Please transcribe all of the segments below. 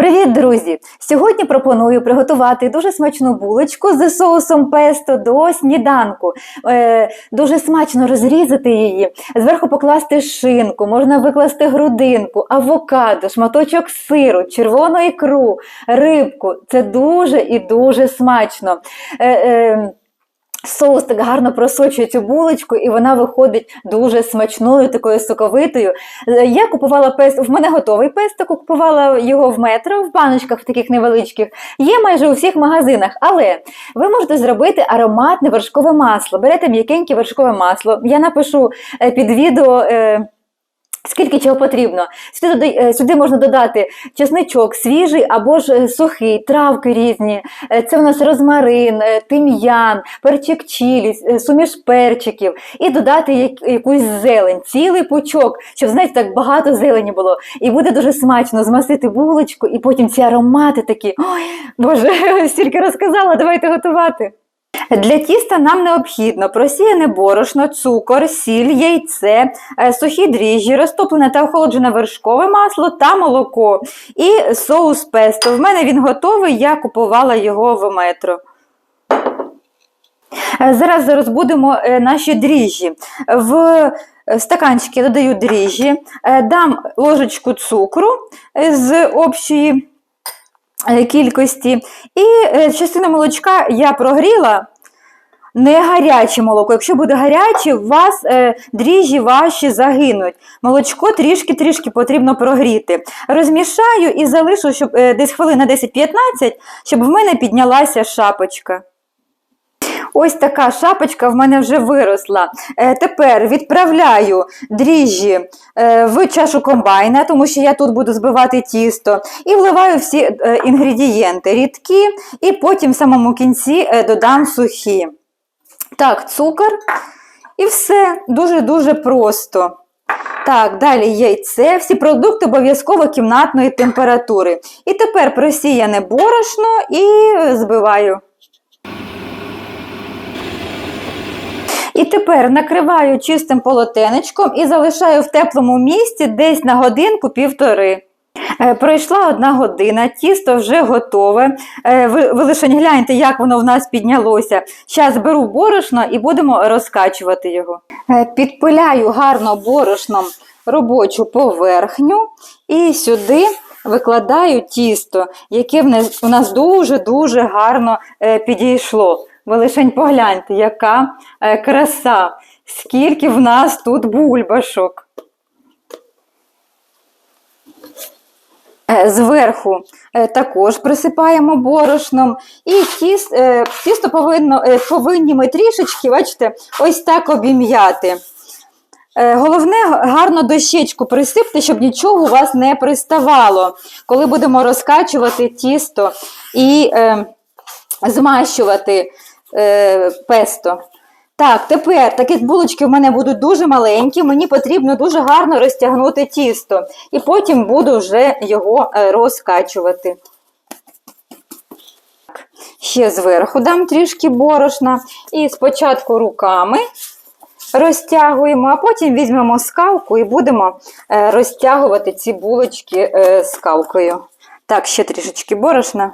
Привіт, друзі! Сьогодні пропоную приготувати дуже смачну булочку з соусом песто до сніданку. Е, дуже смачно розрізати її, зверху покласти шинку, можна викласти грудинку, авокадо, шматочок сиру, червону ікру, рибку. Це дуже і дуже смачно. Е, е, Соус так гарно просочує цю булочку, і вона виходить дуже смачною, такою соковитою. Е, Я купувала пест, в мене готовий песто, купувала його в метро, в баночках таких невеличких. Є майже у всіх магазинах, але ви можете зробити ароматне вершкове масло. Берете м'якеньке вершкове масло. Я напишу е, під відео. Скільки чого потрібно? Сюди, е, сюди можна додати чесничок свіжий або ж е, сухий, травки різні. Е, Це у нас розмарин, тим'ян, перчик чилі, суміш перчиків. І додати якусь зелень, цілий пучок, щоб, знаєте, так багато зелені було. І буде дуже смачно змастити булочку, і потім ці аромати такі. Ой, Боже, стільки розказала, давайте готувати. Для тіста нам необхідно просіяне борошно, цукор, сіль, яйце, е, сухі дріжджі, розтоплене та охолоджене вершкове масло та молоко. І соус песто. В мене він готовий, я купувала його в метро. Е, Зараз розбудемо е, наші дріжджі. В стаканчик я додаю дріжджі, дам ложечку цукру з общої кількості. І е, частину молочка я прогріла. Не гаряче молоко. Якщо буде гаряче, у вас е, дріжджі ваші загинуть. Молочко трішки-трішки потрібно прогріти. Розмішаю і залишу, щоб е, десь хвилин на 10-15, щоб в мене піднялася шапочка. Ось така шапочка в мене вже виросла. Е, тепер відправляю дріжджі е, в чашу комбайна, тому що я тут буду збивати тісто, і вливаю всі е, інгредієнти рідкі, і потім в самому кінці додам сухі. Так, цукор. І все дуже-дуже просто. Так, далі яйце, всі продукти обов'язково кімнатної температури. І тепер просіяне борошно і збиваю. І тепер накриваю чистим полотенечком і залишаю в теплому місці десь на годинку-півтори. Е, Пройшла одна година, тісто вже готове. Е, Ви, ви лише гляньте, як воно в нас піднялося. Зараз беру борошно і будемо розкачувати його. Е, Підпиляю гарно борошном робочу поверхню і сюди викладаю тісто, яке у нас дуже-дуже гарно підійшло. Ви лишень погляньте, яка е, краса, скільки в нас тут бульбашок. Е, Зверху е, також присипаємо борошном. І тіс, тісто повинно, повинні ми трішечки, бачите, ось так обім'яти. Головне гарно дощечку присипте, щоб нічого у вас не приставало, коли будемо розкачувати тісто і е, змащувати е, песто. Так, тепер, так як булочки в мене будуть дуже маленькі, мені потрібно дуже гарно розтягнути тісто. І потім буду вже його е, розкачувати. Ще зверху дам трішки борошна. І спочатку руками розтягуємо, а потім візьмемо скалку і будемо е, розтягувати ці булочки е, скалкою. Так, ще трішечки борошна.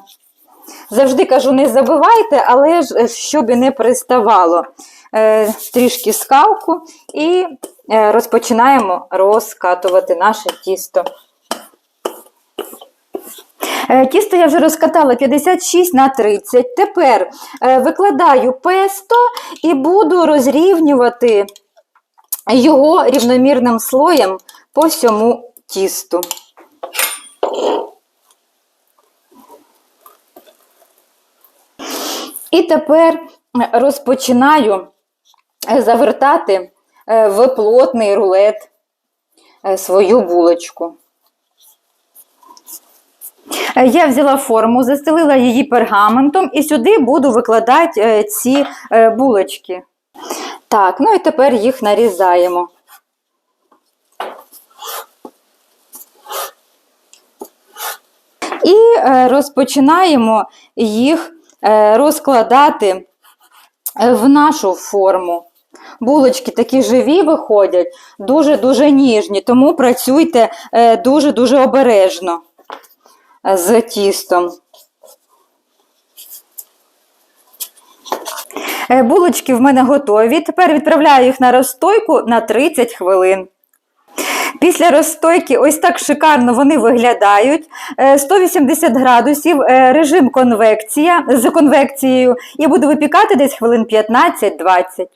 Завжди кажу, не забивайте, але ж е, щоб не приставало. Е, трішки скалку і е, розпочинаємо розкатувати наше тісто. Тісто я вже розкатала 56 на 30. Тепер викладаю песто і буду розрівнювати його рівномірним слоєм по всьому тісту. І тепер розпочинаю е, завертати е, в плотний рулет е, свою булочку. Я взяла форму, застелила її пергаментом і сюди буду викладати ці булочки. Так, ну і тепер їх нарізаємо. І розпочинаємо їх розкладати е, в нашу форму. Булочки такі живі виходять, дуже-дуже ніжні, тому працюйте е, дуже-дуже обережно. з тістом. Е, Булочки в мене готові. Тепер відправляю їх на розстойку на 30 хвилин. Після розстойки ось так шикарно вони виглядають. Е, 180 градусів, е, режим конвекція з конвекцією. І буду випікати десь хвилин 15-20.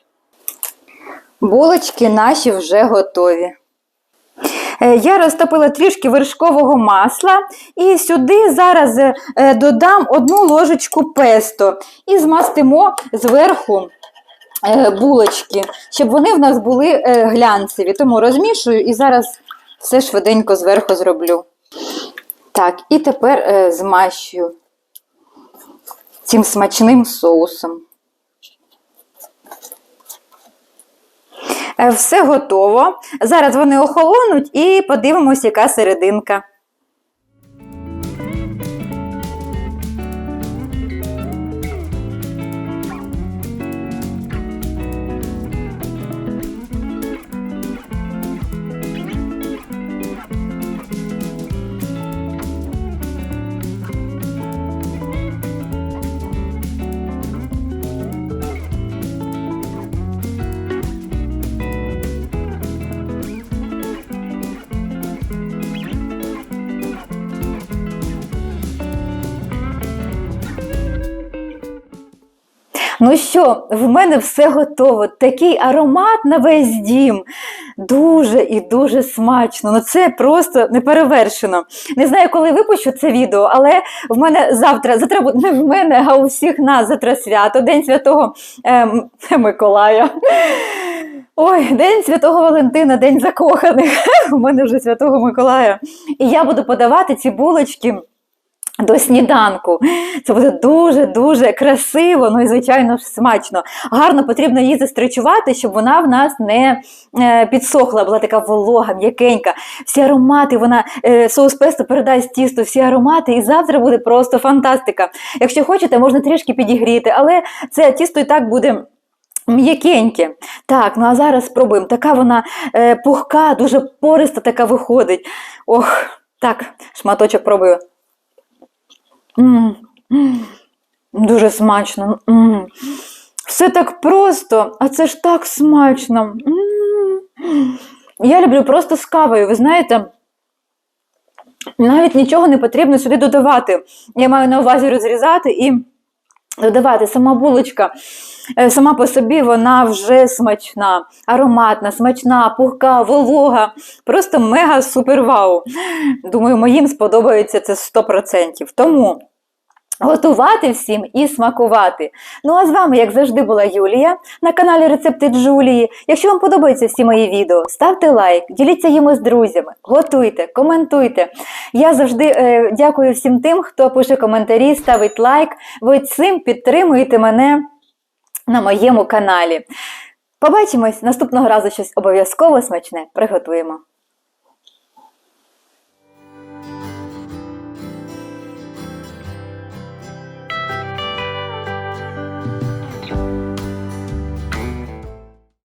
Булочки наші вже готові. Е, Я розтопила трішки вершкового масла і сюди зараз е, е, додам одну ложечку песто і змастимо зверху е, булочки, щоб вони в нас були е, глянцеві. Тому розмішую і зараз все швиденько зверху зроблю. Так, і тепер е, змащую цим смачним соусом. Е, Все готово. Зараз вони охолонуть і подивимось, яка серединка. Ну що, в мене все готово. Такий аромат на весь дім. Дуже і дуже смачно. Ну це просто неперевершено. Не знаю, коли випущу це відео, але в мене завтра, завтра не в мене, а у всіх нас завтра свято, День Святого ем, Миколая. Ой, День Святого Валентина, День закоханих. У мене вже Святого Миколая. І я буду подавати ці булочки до сніданку. Це буде дуже-дуже красиво, ну і, звичайно ж, смачно. Гарно потрібно її застричувати, щоб вона в нас не е, підсохла, була така волога, м'якенька. Всі аромати, вона е, соус песто передасть тісту, всі аромати, і завтра буде просто фантастика. Якщо хочете, можна трішки підігріти, але це тісто і так буде. М'якеньке. Так, ну а зараз спробуємо. Така вона е, пухка, дуже пориста така виходить. Ох, так, шматочок пробую. Дуже смачно. Все так просто, а це ж так смачно. Я люблю просто з кавою, ви знаєте. Навіть нічого не потрібно сюди додавати. Я маю на увазі розрізати і додавати. Сама булочка е, сама по собі вона вже смачна, ароматна, смачна, пухка, волога. Просто мега супер вау. Думаю, моїм сподобається це 100%. Тому. Готувати всім і смакувати. Ну а з вами, як завжди, була Юлія на каналі Рецепти Джулії. Якщо вам подобаються всі мої відео, ставте лайк, діліться їми з друзями, готуйте, коментуйте. Я завжди е, дякую всім тим, хто пише коментарі, ставить лайк. Ви цим підтримуєте мене на моєму каналі. Побачимось наступного разу щось обов'язково смачне приготуємо.